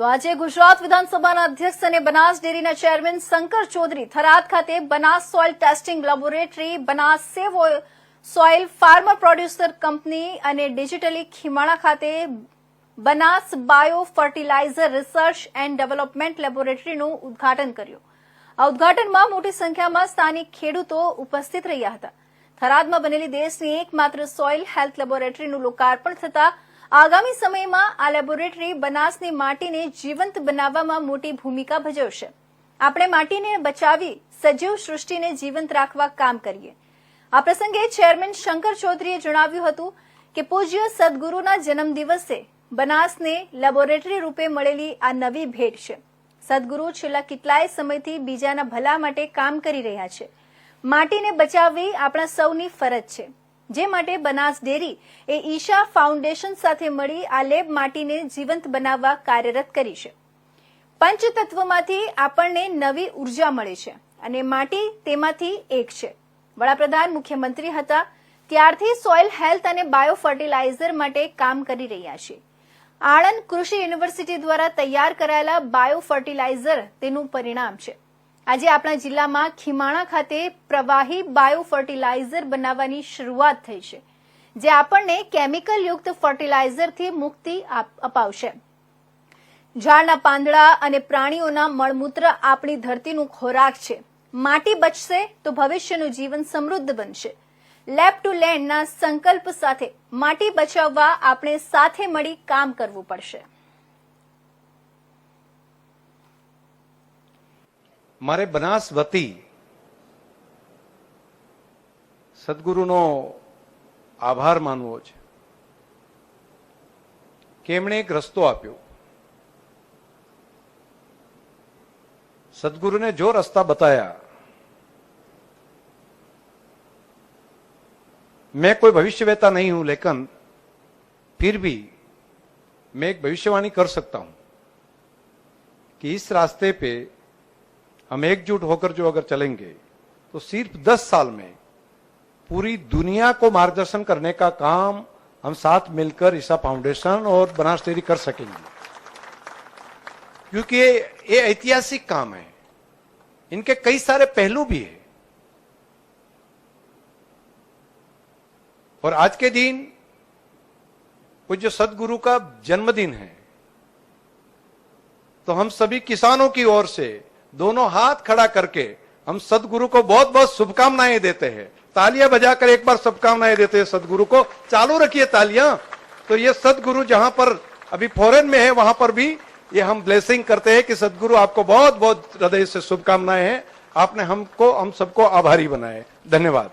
તો આજે ગુજરાત વિધાનસભાના અધ્યક્ષ અને બનાસ ડેરીના ચેરમેન શંકર ચૌધરી થરાદ ખાતે Banas soil testing laboratory, Banas save soil farmer producer company અને ડિજિટલી ખીમાણા ખાતે Banas bio fertiliser research and development લેબોરેટરીનું ઉદ્ઘાટન કર્યું. આ ઉદ્ઘાટનમાં મોટી સંખ્યામાં સ્થાનિક ખેડૂતો ઉપસ્થિત રહ્યા હતા. થરાદમાં બનેલી દેશની એકમાત્ર સોઇલ હેલ્થ લેબોરેટરીનું લોકાર્પણ થતા આગામી સમયમાં આ લેબોરેટરી બનાસની માટીને જીવંત બનાવવામાં મોટી ભૂમિકા ભજવશે. આપણે માટીને બચાવી સજીવ સૃષ્ટિને જીવંત રાખવા કામ કરીએ. આ પ્રસંગે ચેરમેન શંકર ચૌધરીએ જણાવ્યું હતું કે પૂજ્ય સદગુરુના જન્મદિવસે બનાસને લેબોરેટરી રૂપે મળેલી આ નવી ભેટ છે. સદગુરુ છેલ્લા કેટલાય સમયથી બીજાના ભલા માટે કામ કરી રહ્યા છે. માટીને બચાવવી આપણા સૌની ફરજ છે. જે માટે બનાસ ડેરી એ ઈશા ફાઉન્ડેશન સાથે મળી આ લેબ માટીને જીવંત બનાવવા કાર્યરત કરી છે. પંચતત્વમાંથી આપણને નવી ઊર્જા મળે છે અને માટી તેમાંથી એક છે. વડાપ્રધાન મુખ્યમંત્રી હતા, ત્યારથી સોઇલ હેલ્થ અને બાયો ફર્ટિલાઇઝર માટે કામ કરી રહ્યા છે. આણંદ કૃષિ યુનિવર્સિટી દ્વારા તૈયાર કરાયેલા બાયો ફર્ટિલાઇઝર તેનું પરિણામ છે. આજે આપણા જિલ્લામાં ખીમાણા ખાતે પ્રવાહી બાયો ફર્ટિલાઇઝર બનાવવાની શરૂઆત થઈ છે, જે આપણને કેમિકલ યુક્ત ફર્ટિલાઇઝરથી મુક્તિ અપાવશે. ઝાડના પાંદડા અને પ્રાણીઓના મળમૂત્ર આપણી ધરતીનું ખોરાક છે. માટી બચશે તો ભવિષ્યનું જીવન સમૃદ્ધ બનશે. લેબ ટુ લેન્ડના સંકલ્પ સાથે માટી બચાવવા આપણે સાથે મળી કામ કરવું પડશે. મારે બનાસ વતી સદગુરુનો આભાર માનવો છે કે એમણે એક રસ્તો આપ્યો सदगुरु जो रास्ता बताया मैं कोई भविष्यवेता नहीं हूं लेकिन फिर भी मैं एक भविष्यवाणी कर सकता हूं कि इस रास्ते पे हम एकजुट होकर जो अगर चलेंगे तो सिर्फ़ 10 साल में पूरी दुनिया को मार्गदर्शन करने का काम हम साथ मिलकर ईसा फाउंडेशन और बनास डेयरी कर सकेंगे। क्योंकि ये ये ऐतिहासिक काम है। इनके कई सारे पहलू भी है। और आज के दिन पूज्य सदगुरु का जन्मदिन है तो हम सभी किसानों की ओर से दोनों हाथ खड़ा करके हम सदगुरु को बहुत बहुत शुभकामनाएँ देते हैं। तालियाँ बजाकर एक बार शुभकामनाएँ देते हैं सदगुरु को। चालू रखिए तालियाँ। तो ये सदगुरु जहाँ पर अभी फॉरेन में है, वहाँ पर भी ये हम ब्लेसिंग करते हैं कि सदगुरु आपको बहुत बहुत हृदय से शुभकामनाएँ हैं। आपने हमको, हम सबको आभारी बनाए। धन्यवाद।